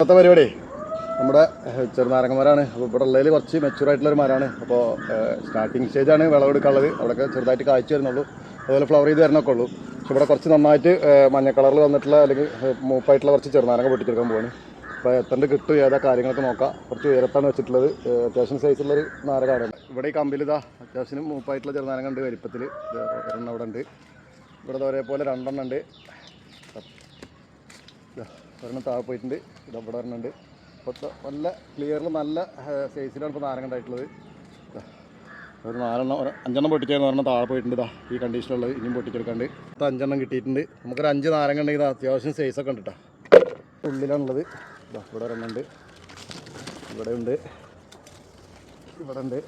ഇന്നത്തെ പരിപാടി നമ്മുടെ ചെറുനാരങ്ങന്മാരാണ്. അപ്പോൾ ഇവിടെ ഉള്ളതിൽ കുറച്ച് മെച്ചൂർ ആയിട്ടുള്ള ഒരു മരമാണ്. അപ്പോൾ സ്റ്റാർട്ടിങ് സ്റ്റേജാണ് വിളവെടുക്കാനുള്ളത് അവിടെയൊക്കെ ചെറുതായിട്ട് കാഴ്ച വരുന്നുള്ളൂ. അതുപോലെ ഫ്ലവർ ചെയ്ത് വരണമൊക്കെ ഉള്ളൂ. പക്ഷെ ഇവിടെ കുറച്ച് നന്നായിട്ട് മഞ്ഞ കളറിൽ വന്നിട്ടുള്ള അല്ലെങ്കിൽ മൂപ്പായിട്ടുള്ള കുറച്ച് ചെറുനാരങ്ങ പൊട്ടിച്ചെടുക്കാൻ പോവാണ്. അപ്പോൾ എത്ര കിട്ടും ഏതാ കാര്യങ്ങളൊക്കെ നോക്കാം. കുറച്ച് ഉയരത്താണ് വെച്ചിട്ടുള്ളത്. അത്യാവശ്യം സൈസുള്ളൊരു നാരകമാണ് ഇവിടെ ഈ കമ്പിൽ ഇതാ അത്യാവശ്യം മൂപ്പായിട്ടുള്ള ചെറുനാരങ്ങ ഉണ്ട് വലിപ്പത്തിൽ ഒരെണ്ണം അവിടെ ഉണ്ട്. ഇവിടെ ഒരേപോലെ രണ്ടെണ്ണം ഉണ്ട്. ഒരെണ്ണം താഴെ പോയിട്ടുണ്ട്. ഇത് ഇവിടെ ഒരെണ്ണം ഉണ്ട് അപ്പോൾ നല്ല ക്ലിയറിൽ നല്ല സൈസിലാണ് ഇപ്പോൾ നാരങ്ങ ഉണ്ടായിട്ടുള്ളത്. ഒരു നാലെണ്ണം ഒരു അഞ്ചെണ്ണം പൊട്ടിച്ചായിരുന്നു ഒരെണ്ണം താഴെ പോയിട്ടുണ്ട്. ഇതാ ഈ കണ്ടീഷനുള്ളത് ഇനിയും പൊട്ടിച്ചെടുക്കാണ്ട്. ഇപ്പം അഞ്ചെണ്ണം കിട്ടിയിട്ടുണ്ട്. നമുക്കൊരു അഞ്ച് നാരങ്ങ ഉണ്ടെങ്കിൽ അത്യാവശ്യം സൈസൊക്കെ ഉണ്ട് കേട്ടോ ഉള്ളിലാണുള്ളത്. ഇതാ ഇവിടെ ഒരെണ്ണം ഉണ്ട്. ഇവിടെ ഉണ്ട് ഇവിടെ ഉണ്ട്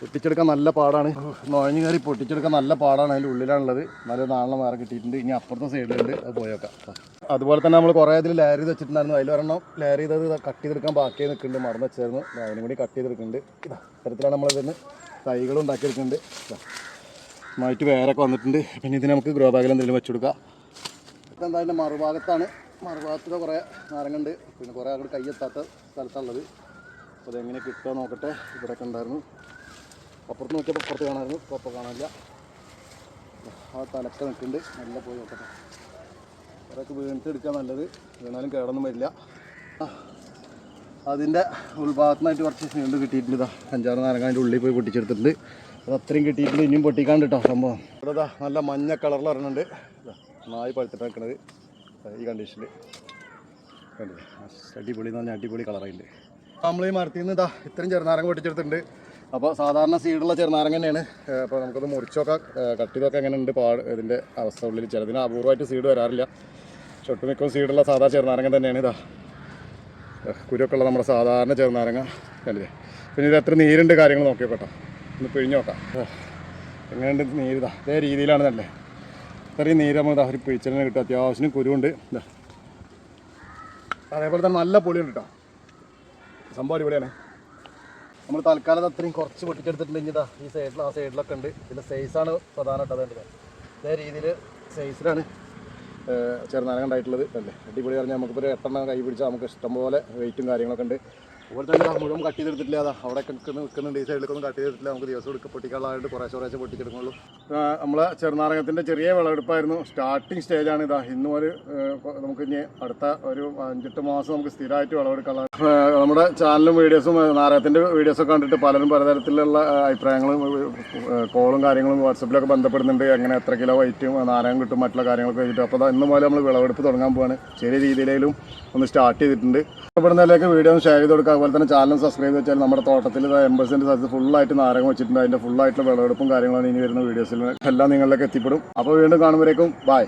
പൊട്ടിച്ചെടുക്കാൻ നല്ല പാടാണ്. നുഴഞ്ഞു കയറി പൊട്ടിച്ചെടുക്കാൻ നല്ല പാടാണ് അതിന്റെ ഉള്ളിലാണുള്ളത്. നല്ല നാളെ വേറെ കിട്ടിയിട്ടുണ്ട്. ഇനി അപ്പുറത്തെ സൈഡിലുണ്ട്. അത് പോയേക്കാം അതുപോലെ തന്നെ നമ്മൾ കുറേ അതിൽ ചെയ്ത് വെച്ചിട്ടുണ്ടായിരുന്നു. അതിൽ ഒരെണ്ണം ലെയർ ചെയ്തത് കട്ട് ചെയ്തെടുക്കാൻ ബാക്കി നിൽക്കുന്നുണ്ട്. മറന്നു വെച്ചായിരുന്നു അതിനും കൂടി കട്ട് ചെയ്തെടുക്കുന്നുണ്ട്. ഇതാ ഇത്തരത്തിലാണ് നമ്മൾ ഇതിന് തൈകളും ഉണ്ടാക്കിയെടുക്കുന്നുണ്ട് ഇതാ. നന്നായിട്ട് വേരൊക്കെ വന്നിട്ടുണ്ട്. പിന്നെ ഇതിന് നമുക്ക് ഗ്രോ ബാഗിൽ എന്തെങ്കിലും വെച്ചുകൊടുക്കാം ഇപ്പം എന്തായാലും മറുഭാഗത്താണ്. മറുഭാഗത്തിൽ കുറേ നാരങ്ങുണ്ട്. പിന്നെ കുറേ അങ്ങോട്ട് കയ്യെത്താത്ത സ്ഥലത്താണുള്ളത് അപ്പോൾ അതെങ്ങനെ കിട്ടുക നോക്കട്ടെ. ഇവിടെയൊക്കെ ഉണ്ടായിരുന്നു. അപ്പുറത്ത് നോക്കിയപ്പോൾ പുറത്ത് കാണാമായിരുന്നു ഇപ്പോൾ കാണാനില്ല. ആ തലക്ക നിൽക്കുന്നുണ്ട്. നല്ല പോയി നോക്കട്ടെ. അതൊക്കെ വീണിട്ട് എടുക്കാൻ നല്ലത്. വീണാലും കേടൊന്നും വരില്ല. അതിന്റെ ഉൾഭാഗത്തുനിന്നായിട്ട് കുറച്ച് നീണ്ട് കിട്ടിയിട്ടുണ്ട് അഞ്ചാറ് നാരങ്ങാന്റെ ഉള്ളിൽ പോയി പൊട്ടിച്ചെടുത്തിട്ടുണ്ട്. അത് അത്രയും കിട്ടിയിട്ടുണ്ട്. ഇനിയും പൊട്ടിക്കാണ്ട് കേട്ടോ സംഭവം. ഇവിടെ ഇതാ നല്ല മഞ്ഞ കളറിൽ ഇറങ്ങുന്നുണ്ട് നായി പഴുത്തിട്ട് ഈ കണ്ടീഷനിൽ കണ്ടില്ലേ? അടിപൊളി എന്ന് പറഞ്ഞാൽ അടിപൊളി കളറായിട്ടുണ്ട് നമ്മൾ ഈ മരത്തിൽ നിന്ന് ഇതാ ഇത്രയും ചെറുനാരങ്ങ പൊട്ടിച്ചെടുത്തിട്ടുണ്ട്. അപ്പോൾ സാധാരണ സീഡുള്ള ചെറുനാരങ്ങ തന്നെയാണ്. അപ്പോൾ നമുക്കത് മുറിച്ചൊക്കെ കട്ട് ചെയ്തൊക്കെ എങ്ങനെ ഉണ്ട് പാട് ഇതിന്റെ അവസ്ഥ ഉള്ളിൽ ചിലതിന് അപൂർവമായിട്ട് സീഡ് വരാറില്ല. പക്ഷെ സീഡുള്ള സാധാ ചെറുനാരങ്ങ തന്നെയാണ് ഇതാ. കുരുവൊക്കെ ഉള്ള നമ്മുടെ സാധാരണ ചെറുനാരങ്ങ അല്ലേ പിന്നെ ഇത് എത്ര നീരുണ്ട് കാര്യങ്ങൾ നോക്കി നോക്കട്ടോ. ഒന്ന് പിഴിഞ്ഞ് നോക്കാം. എങ്ങനെയുണ്ട് നീരിതാ അതേ രീതിയിലാണ് തന്നെ ഇത്രയും നീര് നമ്മൾ ഇതാ ഒരു പിഴിച്ചലിന് കിട്ടും. അത്യാവശ്യം കുരുവുണ്ട്. ഇതാ. അതേപോലെ തന്നെ നല്ല പൊളിയുണ്ട് കേട്ടോ. സംഭവം അടിപൊളിയാണ്. നമ്മൾ തൽക്കാലം അത്രയും കുറച്ച് പൊട്ടിച്ചെടുത്തിട്ടുണ്ട്. ഇതാ ഈ സൈഡിൽ ആ സൈഡിലൊക്കെ ഉണ്ട്. ഇതിന്റെ സൈസാണ് പ്രധാനമായിട്ട് അതേണ്ടത് ഇതേ രീതിയിൽ സൈസിലാണ് ചെറുനാരങ്ങ ഉണ്ടായിട്ടുള്ളത്. അല്ലേ? അടിപൊളി പറഞ്ഞാൽ നമുക്കിപ്പോൾ ഒരു എട്ടെണ്ണം കൈ പിടിച്ചാൽ നമുക്ക് ഇഷ്ടംപോലെ വെയിറ്റും കാര്യങ്ങളൊക്കെ ഉണ്ട്. അതുപോലെ തന്നെ മുഴുവൻ കട്ട് ചെയ്തെടുത്തിട്ടില്ല. അതാ അവിടെ നിൽക്കുന്ന നിൽക്കുന്നുണ്ട്. ഈ സൈഡിലേക്കൊന്നും കട്ട് ചെയ്തിട്ടില്ല. നമുക്ക് ദിവസം എടുക്കുക പൊട്ടിക്കാനുള്ളതായിട്ട് കുറേശ്ശെ കുറേശ്ശെ പൊട്ടിച്ചെടുക്കുള്ളൂ നമ്മളെ ചെറുനാരകത്തിന്റെ ചെറിയ വിളവെടുപ്പായിരുന്നു. സ്റ്റാർട്ടിങ് സ്റ്റേജാണ് ഇതാ. ഇന്നും ഒരു നമുക്ക് ഇനി അടുത്ത ഒരു അഞ്ചെട്ട് മാസം നമുക്ക് സ്ഥിരമായിട്ട് വിളവെടുക്കാനുള്ള നമ്മുടെ ചാനലും വീഡിയോസും നാരകത്തിന്റെ വീഡിയോസൊക്കെ കണ്ടിട്ട് പലരും പലതരത്തിലുള്ള അഭിപ്രായങ്ങളും കോളും കാര്യങ്ങളും വാട്സപ്പിലൊക്കെ ബന്ധപ്പെടുന്നുണ്ട്. എങ്ങനെ എത്ര കിലോ വൈറ്റും നാരകം കിട്ടും മറ്റുള്ള കാര്യങ്ങളൊക്കെ വെച്ചിട്ട് അപ്പോൾ ഇന്നു മുതൽ നമ്മൾ വിളവെടുപ്പ് തുടങ്ങാൻ പോവാണ്. ചെറിയ രീതിയിലും ഒന്ന് സ്റ്റാർട്ട് ചെയ്തിട്ടുണ്ട്. ഇവിടുന്നതിലേക്ക് വീഡിയോ ഷെയർ ചെയ്ത് കൊടുക്കുക അതുപോലെ തന്നെ ചാനൽ സബ്സ്ക്രൈബ് വെച്ചാൽ നമ്മുടെ തോട്ടത്തിൽ എൺപത് സ്ഥലത്ത് ഫുള്ളായിട്ട് നാരകം വെച്ചിട്ടുണ്ട്. അതിന്റെ ഫുള്ളായിട്ടുള്ള വിളവെടുപ്പും കാര്യങ്ങളാണ് ഇനി വരുന്ന വീഡിയോസിൽ എല്ലാം നിങ്ങളിലേക്ക് എത്തിപ്പെടും. അപ്പോൾ വീണ്ടും കാണുമ്പോഴേക്കും ബൈ